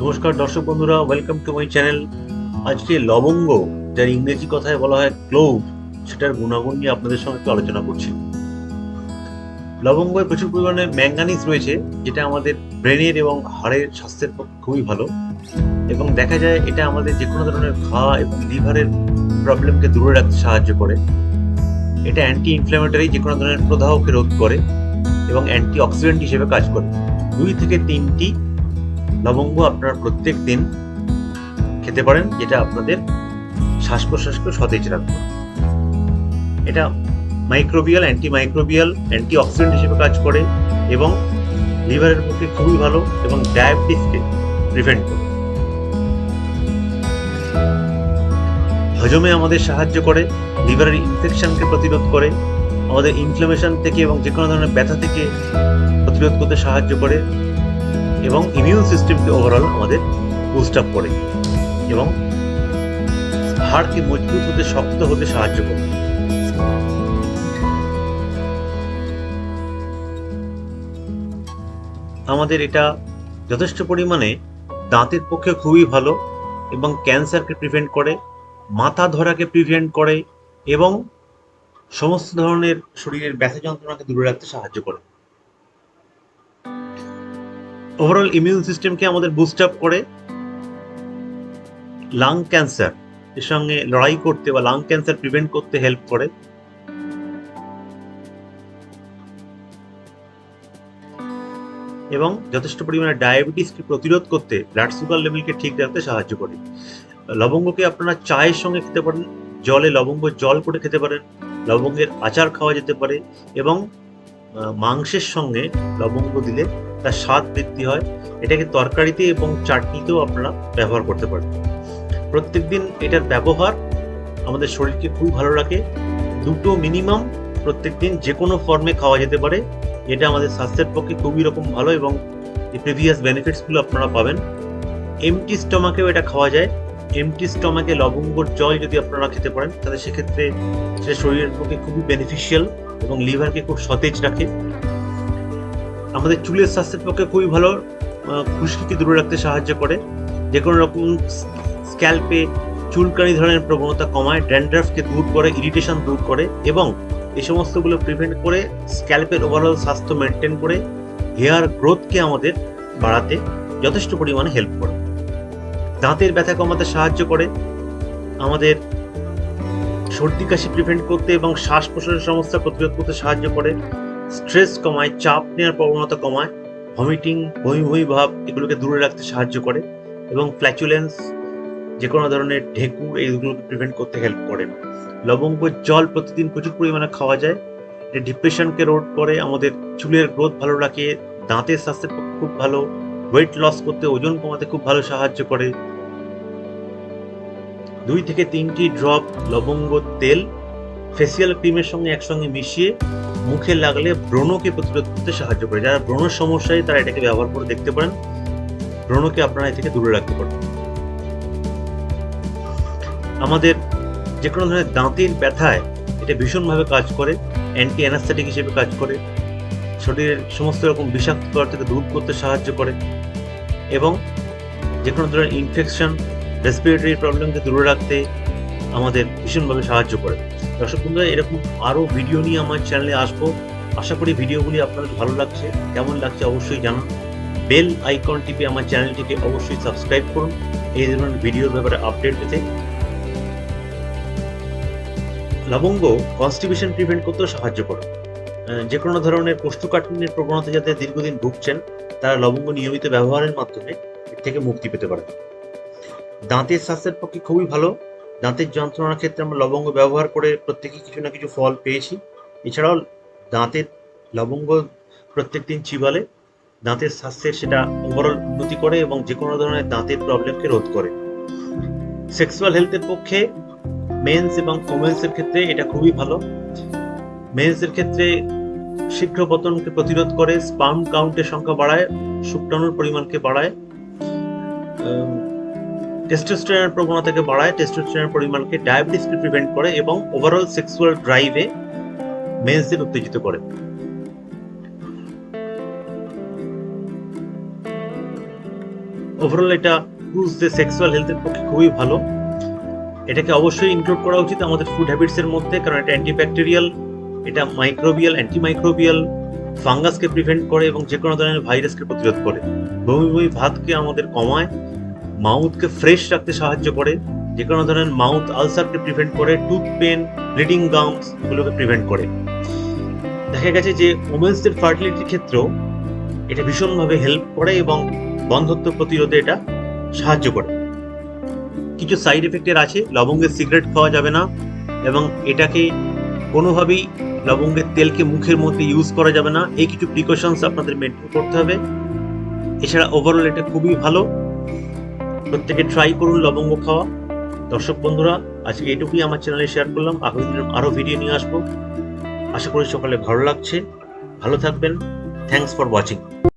নমস্কার দর্শক বন্ধুরা ওয়েলকাম টু মাই চ্যানেল আজকে লবঙ্গ, যার ইংরেজি কথায় বলা হয় ক্লোভ সেটার গুণাগুণ নিয়ে আপনাদের সঙ্গে একটু আলোচনা করছি। লবঙ্গে প্রচুর পরিমাণে ম্যাঙ্গানিজ রয়েছে, যেটা আমাদের ব্রেনের এবং হাড়ের স্বাস্থ্যের পক্ষে খুবই ভালো। এবং দেখা যায় এটা আমাদের যে কোনো ধরনের ঘা এবং লিভারের প্রবলেমকে দূরে রাখতে সাহায্য করে। এটা অ্যান্টি ইনফ্ল্যামেটারি যে কোনো ধরনের প্রদাহকে রোধ করে এবং অ্যান্টি অক্সিডেন্ট হিসেবে কাজ করে। দুই থেকে তিনটি লবঙ্গ আপনারা প্রত্যেক দিন খেতে পারেন, যেটা আপনাদের শ্বাস প্রশ্বাসকে সতেজ রাখবে। এটা microbial anti microbial anti oxidant হিসেবে কাজ করে এবং লিভারের পক্ষে খুবই ভালো এবং ডায়াবেটিসকে প্রিভেন্ট করে। হজমে আমাদের সাহায্য করে, লিভারের ইনফেকশনকে প্রতিরোধ করে, আমাদের ইনফ্লামেশন থেকে এবং যে কোনো ধরনের ব্যথা থেকে প্রতিরোধ করতে সাহায্য করে। এবং ইমিউন সিস্টেমকে ওভারঅল আমাদের বুস্ট আপ করে এবং হাড়কে মজবুত হতে, শক্ত হতে সাহায্য করে। আমাদের এটা যথেষ্ট পরিমাণে দাঁতের পক্ষে খুবই ভালো এবং ক্যান্সারকে প্রিভেন্ট করে, মাথা ধরাকে প্রিভেন্ট করে এবং সমস্ত ধরনের শরীরের ব্যথা যন্ত্রণাকে দূরে রাখতে সাহায্য করে। ওভারঅল ইমিউন সিস্টেমকে আমাদের বুস্ট আপ করে লাং ক্যান্সার এর সঙ্গে লড়াই করতে বা লাং ক্যান্সার প্রিভেন্ট করতে হেল্প করে। এবং যথেষ্ট পরিমাণে ডায়াবেটিসকে প্রতিরোধ করতে ব্লাড সুগার লেভেলকে ঠিক রাখতে সাহায্য করে। লবঙ্গকে আপনারা চায়ের সঙ্গে খেতে পারেন, জলে লবঙ্গ জল করে খেতে পারেন, লবঙ্গের আচার খাওয়া যেতে পারে এবং মাংসের সঙ্গে লবঙ্গ দিলে তার স্বাদ বৃদ্ধি হয়, এটাকে তরকারিতে এবং চাটনিতেও আপনারা ব্যবহার করতে পারেন প্রত্যেকদিন এটার ব্যবহার আমাদের শরীরকে খুব ভালো রাখে। দুটো মিনিমাম প্রত্যেকদিন যে কোনো ফর্মে খাওয়া যেতে পারে। এটা আমাদের স্বাস্থ্যের পক্ষে খুবই রকম ভালো এবং এই প্রিভিয়াস বেনিফিটসগুলো আপনারা পাবেন। এমটি স্টমাকেও এটা খাওয়া যায়। এমটি স্টমাকে লবঙ্গর জল যদি আপনারা খেতে পারেন, তাহলে সেক্ষেত্রে সেটা শরীরের পক্ষে খুবই বেনিফিশিয়াল এবং লিভারকে খুব সতেজ রাখে। আমাদের চুলের স্বাস্থ্যের পক্ষে খুবই ভালো খুশকিকে দূরে রাখতে সাহায্য করে। যে কোনো রকম স্ক্যাল্পে চুলকানি ধরনের প্রবণতা কমায়, ড্যান্ড্রাফকে দূর করে, ইরিটেশন দূর করে এবং এই সমস্তগুলো প্রিভেন্ট করে, স্ক্যাল্পের ওভারঅল স্বাস্থ্য মেনটেন করে হেয়ার গ্রোথকে আমাদের বাড়াতে যথেষ্ট পরিমাণে হেল্প করে। দাঁতের ব্যথা কমাতে সাহায্য করে, আমাদের সর্দি কাশি প্রিভেন্ট করতে এবং শ্বাস প্রশ্বাসের সমস্যা প্রতিরোধ করতে সাহায্য করে। স্ট্রেস কমায়, চাপ নেওয়ার প্রবণতা কমায় ভমিটিং বমি বমি ভাব এগুলোকে দূরে রাখতে সাহায্য করে এবং ফ্ল্যাচুলেন্স যে কোনো ধরনের ঢেকুর এইগুলোকে প্রিভেন্ট করতে হেল্প করে। লবঙ্গ, জল প্রতিদিন প্রচুর পরিমাণে খাওয়া যায়। এটা ডিপ্রেশনকে রোধ করে, আমাদের চুলের গ্রোথ ভালো রাখে দাঁতের স্বাস্থ্যের খুব ভালো ওয়েট লস করতে, ওজন কমাতে খুব ভালো সাহায্য করে। দুই থেকে তিনটি ড্রপ লবঙ্গ, তেল ফেসিয়াল ক্রিমের সঙ্গে একসঙ্গে মিশিয়ে মুখে লাগলে ব্রণকে প্রতিরোধ করতে সাহায্য করে। যারা ব্রণের সমস্যায় তারা এটাকে ব্যবহার করে দেখতে পারেন। ব্রণকে আপনারা এ থেকে দূরে রাখতে পারেন। আমাদের যে কোনো ধরনের দাঁতের ব্যথায় এটা ভীষণভাবে কাজ করে অ্যান্টি অ্যানাস্থেটিক হিসেবে কাজ করে, শরীরের সমস্ত রকম বিষাক্ত পদার্থ থেকে দূর করতে সাহায্য করে এবং যে কোনো ধরনের ইনফেকশন রেসপিরেটরি প্রবলেমকে দূরে রাখতে আমাদের ভীষণভাবে সাহায্য করে। দর্শক বন্ধুরা এরকম আরও ভিডিও নিয়ে আমার চ্যানেলে আসব। আশা করি ভিডিওগুলি আপনাদের ভালো লাগছে। কেমন লাগছে অবশ্যই জানান। বেল আইকন টিপে আমার চ্যানেলটিকে অবশ্যই সাবস্ক্রাইব করুন। এই ধরনের ভিডিওর ব্যাপারে আপডেট পেতে। লবঙ্গ কনস্টিপেশন প্রিভেন্ট করতেও সাহায্য করে। যে কোনো ধরনের কোষ্ঠকাঠিন্যের প্রবণতা যাতে দীর্ঘদিন ভুগছেন, তারা লবঙ্গ নিয়মিত ব্যবহারের মাধ্যমে এর থেকে মুক্তি পেতে পারে দাঁতের স্বাস্থ্যের পক্ষে খুবই ভালো। দাঁতের যন্ত্রণার ক্ষেত্রে আমরা লবঙ্গ ব্যবহার করে প্রত্যেকে কিছু না কিছু ফল পেয়েছি। এছাড়াও দাঁতের লবঙ্গ প্রত্যেক দিন চিবালে দাঁতের স্বাস্থ্যের সেটা ওভারঅল উন্নতি করে এবং যে কোনো ধরনের দাঁতের প্রবলেমকে রোধ করে। সেক্সুয়াল হেলথের পক্ষে মেন্স এবং ওমেন্সের ক্ষেত্রে এটা খুবই ভালো। মেন্সের ক্ষেত্রে শীঘ্র পতনকে প্রতিরোধ করে স্পার্ম কাউন্টের সংখ্যা বাড়ায়, শুক্রাণুর পরিমাণকে বাড়ায়। টেস্টোস্টেরনের প্রবণতাকে বাড়ায় টেস্টোস্টেরনের পরিমাণকে ডায়াবেটিসকে প্রিভেন্ট করে এবং ওভারঅল সেক্সুয়াল ড্রাইভে মেন্সদের উত্তেজিত করে। ওভারঅল এটা পুরুষদের সেক্সুয়াল হেলথের পক্ষে খুবই ভালো। এটাকে অবশ্যই ইনক্লুড করা উচিত আমাদের ফুড হ্যাবিটসের মধ্যে, কারণ এটা অ্যান্টিব্যাকটেরিয়াল এটা মাইক্রোবিয়াল অ্যান্টিমাইক্রোবিয়াল ফাঙ্গাসকে প্রিভেন্ট করে এবং যে কোনো ধরনের ভাইরাসকে প্রতিরোধ করে। বমি বমি ভাতকে আমাদের কমায় মাউথকে ফ্রেশ রাখতে সাহায্য করে। যে কোনো ধরনের মাউথ আলসারকে প্রিভেন্ট করে টুথ পেন ব্লিডিং গামস এগুলোকে প্রিভেন্ট করে। দেখা গেছে যে ওমেন্সদের ফার্টিলিটির ক্ষেত্রেও এটা ভীষণভাবে হেল্প করে এবং বন্ধত্ব প্রতিরোধে এটা সাহায্য করে। কিছু সাইড এফেক্টের আছে, লবঙ্গের সিগারেট খাওয়া যাবে না এবং এটাকে কোনোভাবেই লবঙ্গের তেলকে মুখের মধ্যে ইউজ করা যাবে না। এই কিছু প্রিকশনস আপনাদের মেনটেন করতে হবে। এছাড়া ওভারঅল এটা খুবই ভালো। প্রত্যেকে ট্রাই করুন লবঙ্গ খাওয়া। দর্শক বন্ধুরা, আজকে এটুকুই আমার চ্যানেলে শেয়ার করলাম। আগামী দিন আরও ভিডিও নিয়ে আসব। আশা করি সকালে ভালো লাগছে। ভালো থাকবেন। Thanks for watching